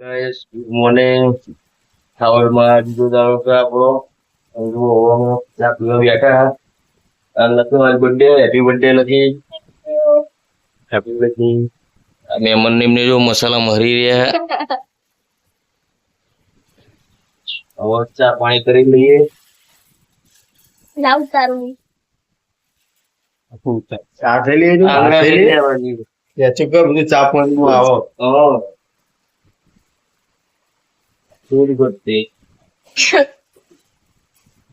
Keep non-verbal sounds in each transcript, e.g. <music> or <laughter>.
મને ખાવડમાં બીજો દાડો કે આપણો. અને જુઓ હવે અમે ચા પીવા બેઠા અને લખી મારી બર્થડે હેપી બર્થડે લખી હેપી અને મન એમને જો મસાલા મરી રહ્યા હવે ચા પાણી કરી લઈએ. લાવ તારું ચા થઈ લઈ જો આગળ થઈ લઈ લેવાની. યાચું કર બધું ચા પાણી આવો. થોડી ઘટતી. <laughs>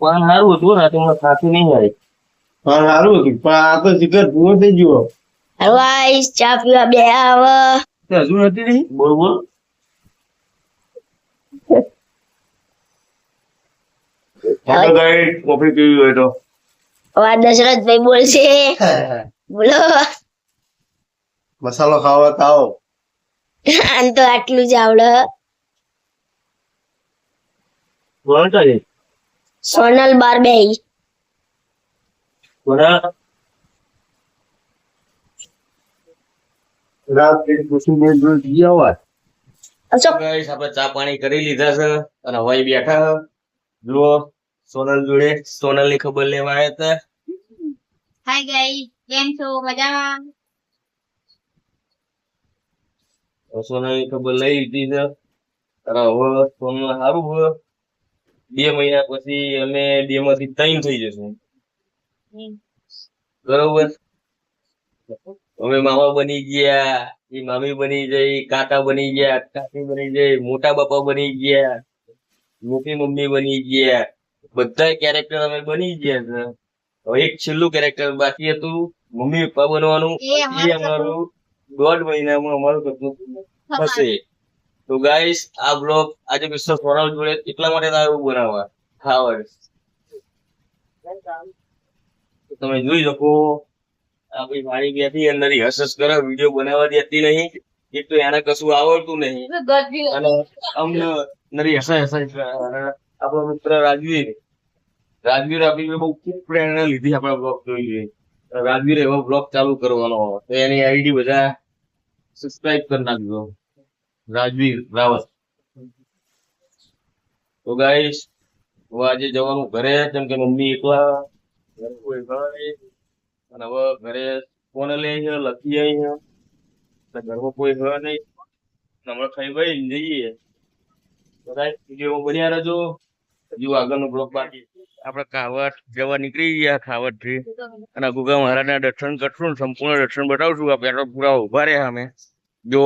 પણ સારું હતું ને તમને ખાતું નહીં હોય. પણ સારું હતું પણ આ તો જીગર પૂરો થઈ ગયો. હલવાઈસ ચા પીવા બે આવ. હજુ નથી નહીં બોલ બોલ. <laughs> હવે દશરથભાઈ બોલશે. <laughs> બોલો. મસાલો ખાવા ખાઓ. આમ તો આટલું જ આવડે બોલ તારી સોનલ બાર બે બોલા રાત કે પૂછું બે જોઈ જઈ આવા અશોક. ગાઈસ આપણે ચા પાણી કરી લીધા છે અને હવે બેઠા જુઓ સોનલ જોડે સોનલની ખબર લેવા આવ્યા હતા. હાય ગાઈસ કેમ છો? મજામાં? સોનલની ખબર લઈ લીધી છે. અને હવે સોનલ સારું છે. બે મહિના પછી અમે બે માંથી ત્રણ થઈ જશું. બરોબર? અમે મામા બની ગયા એ મામી બની જઈ કાકા બની ગયા કાકી બની જઈ મોટા બાપા બની ગયા મોટી મમ્મી બની ગયા. બધા કેરેક્ટર અમે બની ગયા છે. હવે એક છેલ્લું કેરેક્ટર બાકી હતું મમ્મી પપ્પા બનવાનું એ અમારું દોઢ મહિનામાં અમારું થશે તો ગાઈસ આ બ્લોગ આજે મિસ્ટર સોનલ જોડે એટલા માટે આવ્યું બનાવવા. ખાવડ તમે જોઈ શકો આપણી મારી બેઠી અંદર હસ હસ કરે વીડિયો બનાવવા દેતી નહીં એક તો એને કશું આવડતું નહીં. અને અમને નરી હસા કરે. આપણો મિત્ર રાજવીર રાજવીર આપણી બહુ ખૂબ પ્રેરણા લીધી આપણા બ્લોગ જોઈ રાજવીર એવો બ્લોગ ચાલુ કરવાનો તો એની આઈડી બધા સબસ્ક્રાઇબ કરી નાખજો. રાજવીર રાવત તો ગાઈસ હું આજે જવાનું ઘરે, કેમ કે મમ્મી એકલા અને હવે ઘરે કોને લઈ છે? લખી આવી છે. ઘરમાં કોઈ હોય નહીં. હમણાં ખાઈ ભાઈ જઈએ. બધા વીડિયો બન્યા રહેજો. હજુ આગળનો બ્લોગ બાકી. આપણે કાવડ જવા નીકળી ગયા ખાવડથી અને ગુગા મહારાજના દર્શન કરશું સંપૂર્ણ દર્શન બતાવશું. આ પેટ્રોલ પૂરા ઊભા રહ્યા અમે. જો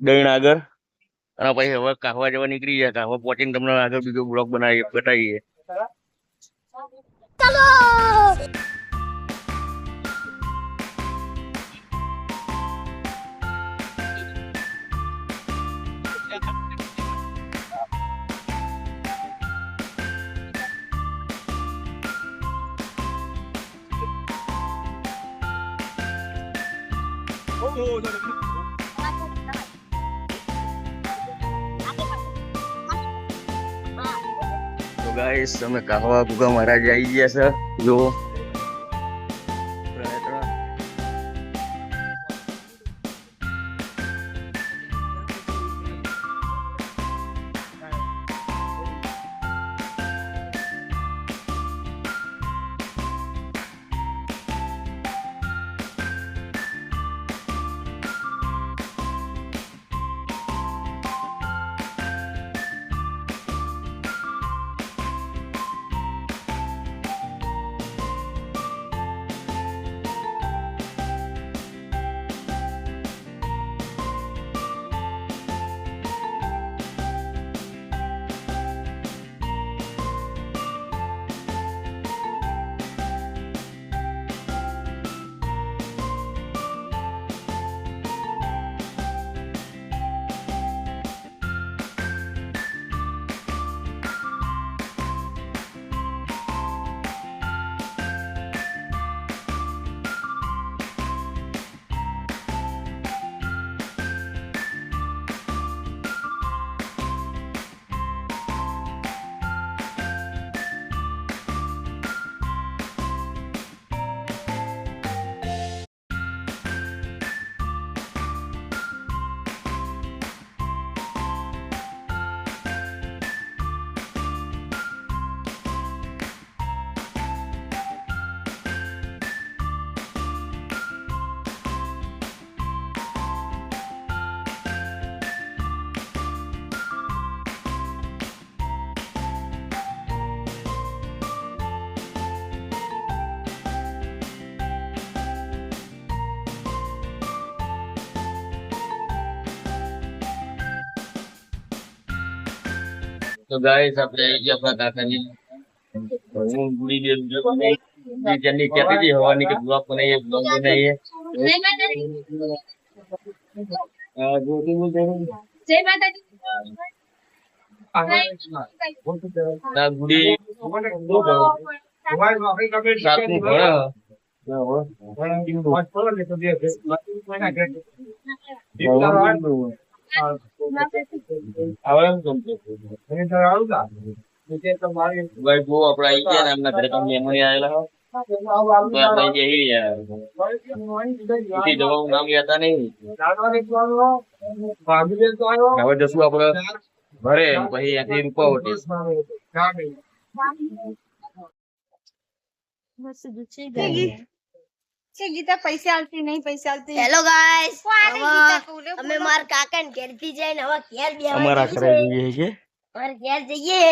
દહીં આગળ અને પછી હવે કાહવા જવા નીકળી ગયા. કાહવા પહોંચીને તમને આગળ બીજો બ્લોગ બનાવીએ બતાવીએ. તો ગાઈસ અમે કાહવા ગુગા મહારાજ આવી ગયા છે. જો તો ગાઈસ આપણે આવી ગયા આપણા કાકાની હું ગુડી દે જે જેની કહેતી હતી હવાની કે બ્લોગ બનાવીએ બ્લોગ બનાવીએ આ બોલ દે જય માતાજી. ગુડી ભણે. હવે જશું આપડે ઘરે પછી ત્યાંથી રૂપાવટી છે ગીતા પૈસા આલતી નહીં પૈસા આલતી હેલો ગાઈસ? અમે માર કાકા ને ઘેરથી જઈને હવે ઘેર બે અમારા ઘરે જઈએ છે અમારે ઘેર જઈએ.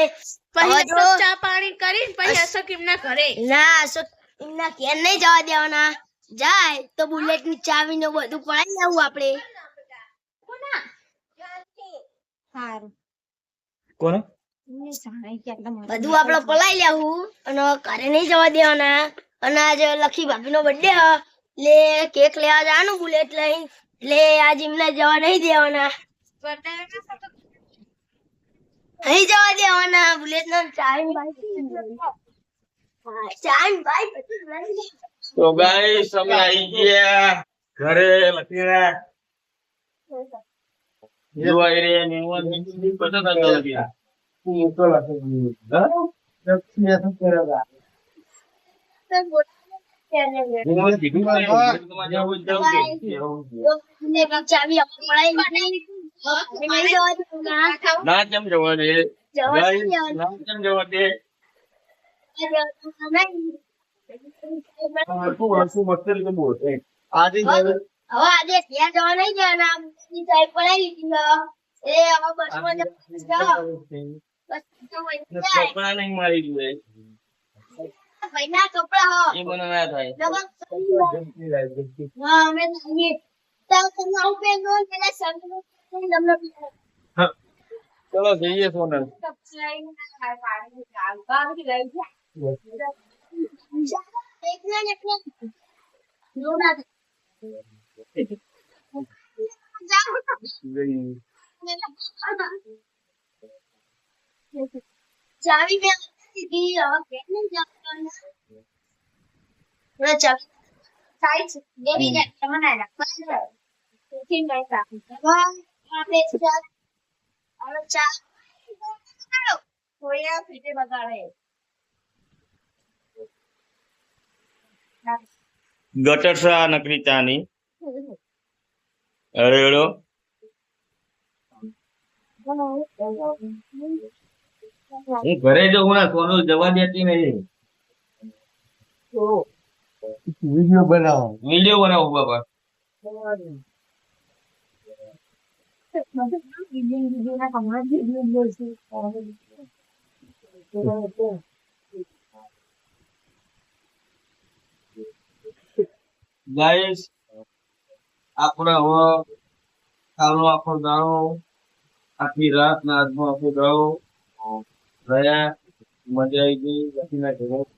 પહેલા તો ચા પાણી કરીને પછી અશોક એમના ઘરે. ના અશોક એમના ઘેર નહીં જવા દેવાના. જાય તો બુલેટની ચાવી ને બધું પડાઈ લેવું આપણે. સારું કોણ બધું આપણે પલાઈ લેવું. અને ઘરે નહીં જવા દેવાના. અને આજે લખી ભાભી નો બર્થડે હ. લે કેક લેવા જવાનું બુલેટ લઈ એટલે આજે એમને જવા નહીં દેવાના. નહીં જવા દેવાના. બુલેટ નો ચાઈન ભાઈ ચાવી ભાઈ. તો ગાઈસ અમે આવી ગયા ઘરે લખીને જોવા રે ને હું પસંદ કરતો નથી હા? હું કીધું ને, તમારે જવું જ જવું કે. જો બુલેટ ની કેમ જવા દે ના કેમ જવા. આજે આજે ત્યાં જવા નહીં જવાના લીધી એ હવે બસમાં નહીં મારી દીધે ભાઈના કપડા હો એ મને ના થાય હા અમે જઈએ તો તમને આવું પહેરવું હોય પેલા સંગનું તમને ચલો જઈએ સોનલ એકલા ને એકલા જોડા ચાવી મેં દીધી હવે કેમ આપણે ચાલ. હવે. ચાલ. હોયા પીટે બગાડે. ગટર સા નકરી ચાની અરે હું. ઘરે જવું ના સોનલ જવા દેતી નહીં. વીડિયો બનાવો વીડિયો બનાવું બાપા ગાઈસ આપણે હવે કાલનો આખો દાડો આખી રાત ના આજનો આખો દાડો રહ્યા મજા આવી ગઈ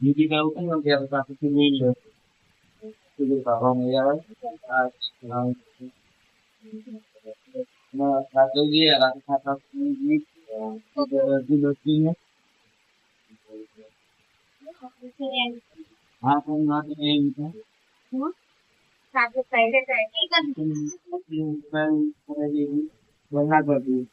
ને ભાઈ. બીજું કાંઈ હતું ને ત્યારે પાછળથી લઈ લે બીજું ખાવા મજા આવે આ આ ના રાતે જઈએ રાતે ખાતા ગીત અડધી દસથી ને હા પણ ના તો એ રીતે બના કરતી મોકલી મોટા વળી દીધી રમત કરી નાખી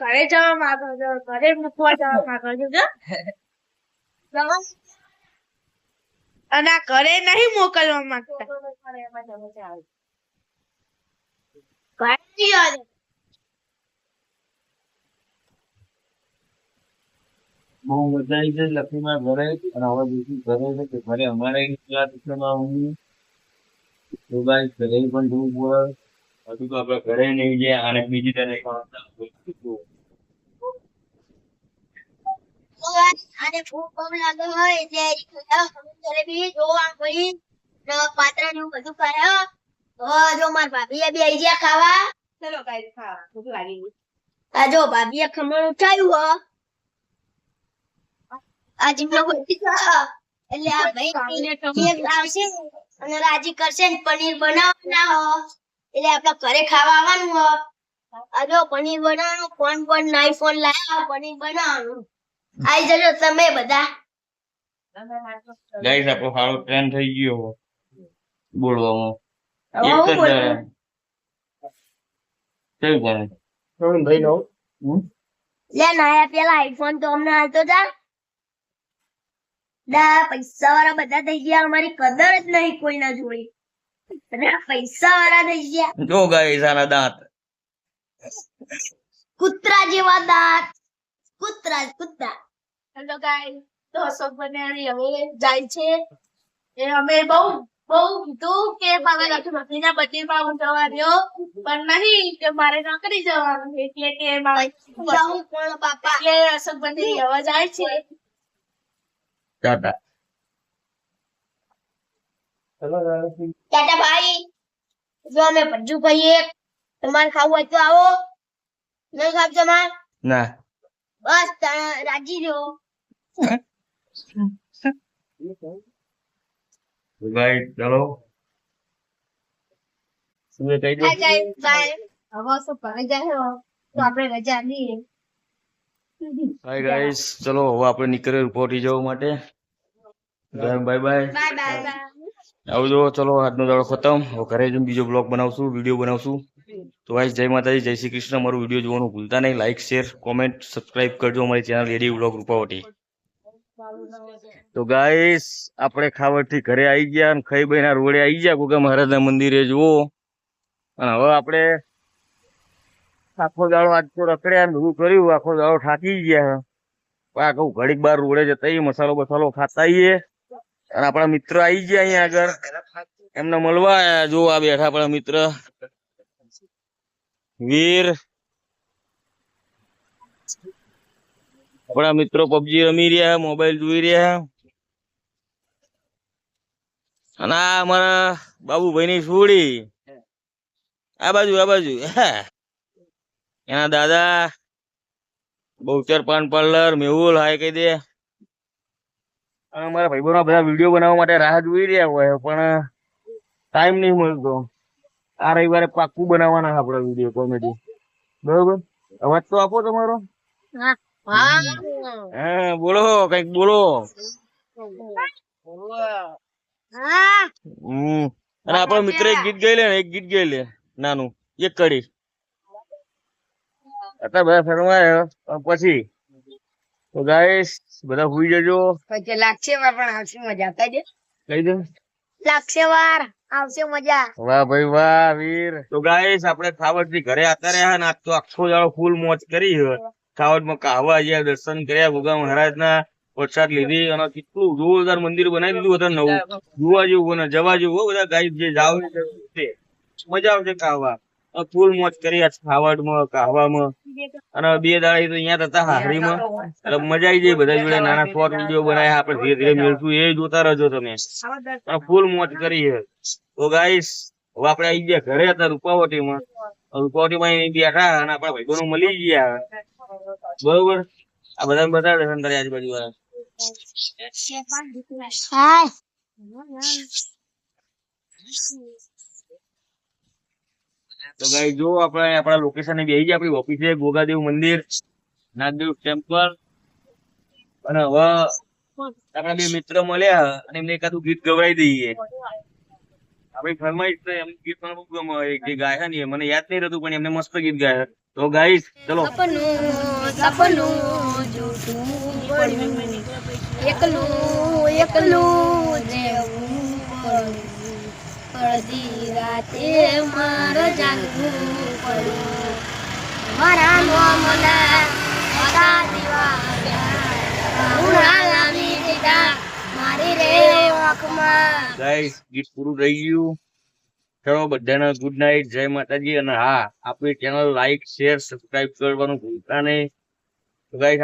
ઘરે જવા માંગો ઘરે મૂકવા જવા માંગો છો? અને ઘરે નહીં મોકલવા માંગતા. ઘરે નહીં જવા દે. બહુ મજા આવી ગઈ લક્ષ્મીમાં ઘરે અને હવે બીજું ઘરે છે કે ઘરે અમારે ક્લાસમાં હું તો ભાઈ ઘરે પણ જવું પડે. હજુ તો આપણે ઘરે નહીં ગયા અને બીજી તારીખ તો guys, આને ભૂખ બહુ લાગે હોય એટલે જલેબી જોવા મળી. ને પાત્રા ને બધું ખાયા હવે જો મારા ભાભીએ બી ગયા ખાવા. ચલો ગાઈસ ખાવા ભૂખ લાગી આ જો ભાભીએ ખમણ ઉઠાયું હ આ જીમનો ગોટી ખા. એટલે આ ભાઈ લાવશે અને રાજી કરશે ને પનીર બનાવવાના હો. એટલે આપણે ઘરે ખાવા આવવાનું હો. આ પનીર બનાવવાનું. ફોન પર નાઈ ફોન લાવ્યા પનીર બનાવવાનું. આવી જજો તમે બધા. ગાઈસ આપો સારો ટ્રેન થઈ ગયો. બોલવામાં. કેવું કરે ભાઈ નો. લે નાયા પેલા આઈફોન તો અમને હાલતો જા દા પૈસા વાળા બધા થઈ ગયા. અમારી કદર જ નહીં કોઈના જોડે. બધા પૈસા વાળા થઈ ગયા. જો ગાઈસ આના દાંત. કૂતરા જેવા દાંત. કૂતરા કૂતરા. હેલો ગાઈસ તો અશોક બનેરી હવે જાય છે. એ અમે બહુ બહુ કીધું કે મારે લખી ભક્તિના બર્થડે માં હું જવા રહ્યો પણ નહીં કે મારે નોકરી જવાનું છે. એટલે કે મારે જાઉં પણ બાપા એટલે અશોક બનેરી હવે જાય છે. ટાટા ટાટા ભાઈ જો અમે ભજ્જુ ખાઈએ તમારે ખાવું હોય તો આવો નહીં ખાવ તમારે ના બસ રાજી રહ્યો ગાઈસ ચલો શું કહી દે હવે જાય તો આપણે રજા લઈએ હાય ગાઈસ ચલો હવે આપણે નીકળ્યો રિપોર્ટી જવા માટે. બાય બાય બાય બાય આવજો ચલો આજનો દાડો ખતમ. હવે ઘરે જઈને બીજો બ્લોગ બનાવશું વીડિયો બનાવશું. તો ગાઈસ જય માતાજી જય શ્રી કૃષ્ણ. મારું વીડિયો જોવાનું ભૂલતા નહીં. લાઈક શેર કોમેન્ટ સબસ્ક્રાઇબ કરજો અમારી ચેનલ રેડી બ્લોગ રૂપાવટી તો ગાઈસ આપણે ખાવડથી ઘરે આવી ગયા અને ખાઈ બહેના રોડે આવી ગયા. ગોગા મહારાજના મંદિરે જુઓ. અને હવે આપણે આખો દાડો આજ તો રખડ્યા ભેગું કર્યું, આખો દાડો થાકી ગયા આ કહું, ઘડીક બાર રોડે જતા મસાલો બસાલો ખાતા અને આપણા મિત્ર આવી ગયા અહીંયા આગળ. એમને મળવા આવ્યા જો આ બેઠા આપણા મિત્ર. વીર. આપણા મિત્રો પબજી રમી રહ્યા, મોબાઈલ જોઈ રહ્યા. અને આ અમારા બાબુભાઈ ની છોડી. આ બાજુ આ બાજુ, હા. એના દાદા બહુચર પાન પાર્લર મેહુલ હાય કહી દે. મારા ભાઈબંધો બધા વીડિયો બનાવવા માટે રાહ જોઈ રહ્યા હોય પણ ટાઈમ નહીં મળતો. આ રવિવારે પાક્કું બનાવવાના છે વીડિયો કોમેડી. બરોબર? અવાજ તો આપો તમારો. હા બોલો કંઈક બોલો. હમ. અને આપણો મિત્ર એક ગીત ગાઈ લે ને એક ગીત ગાઈ લે નાનું. એક કડી અત્યારે બધા ફરવા પછી તો ગાઈસ બધા હુઈ જજો. પછી લાગશે વાર પણ આવશે મજા કઈ કહી દે? લાગશે વાર આવશે મજા. વાહ ભાઈ વાહ વીર. તો ગાઈસ આપણે ખાવડથી ઘરે આતા રહ્યા ને આજ તો આખો દાડો ફૂલ મોજ કરી ખાવડમાં કાહવા આવ્યા દર્શન કર્યા ભોગા મહારાજ ના પ્રસાદ લીધી અને કેટલું જોરદાર મંદિર બનાવી દીધું બધા નવું. જોવા જેવું અને જવા જેવું. બધા ગાઈસ જે જાવ મજા આવશે કાહવા. અને ફૂલ મોજ કરી આજ ખાવડમાં કાહવામાં અને બે દાડા તો અહીંયા હતા હારીમાં એટલે મજા આવી જાય બધા જોડે નાના શોર્ટ વીડિયો બનાવ્યા આપણે ધીરે ધીરે મેળશું. એ જોતા રહેજો તમે. ફૂલ મોજ કરી તો ગાઈસ હવે આપણે આવી ગયા ઘરે હતા રૂપાવટીમાં. રૂપાવટીમાં બેઠા અને આપણા ભાઈબંધો મળી ગયા. બરોબર? આ બધા બધા અંદર આજુબાજુ વાળા. તો ગાઈ જો આપણે આપણા લોકેશન બેસી ગયા, આપણી ઓફિસે ગોગાદેવ મંદિર, નાગદેવ ટેમ્પલ અને હવે આપણા બે મિત્ર મળ્યા અને એમને એકાદું ગીત ગવડાવી દઈએ. આપણી ફરમાઈશ તો એમ ગીત પણ બહુ ગમે જે ગાય ને મને યાદ નહીં રહેતું, પણ એમને મસ્ત ગીત ગાય. તો ગાઈશ ચલો. એકલું એકલું જેવું અડધી રાતે મારે જાગવું પડ્યું. થઈ ગુડ નાઇટ જય માતાજી, અને હા, આપણી ચેનલ લાઈક શેર સબસ્ક્રાઇબ કરવાનું ભૂલતા નહીં. તો ગાઈસ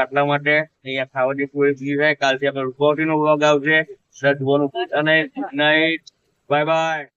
આટલા માટે. અહીંયા ખાવાની પૂરી છે કાલથી આપણે રૂપવટીનો આવશે. સજવાનું ભૂલતા નહીં ગુડ નાઇટ બાય બાય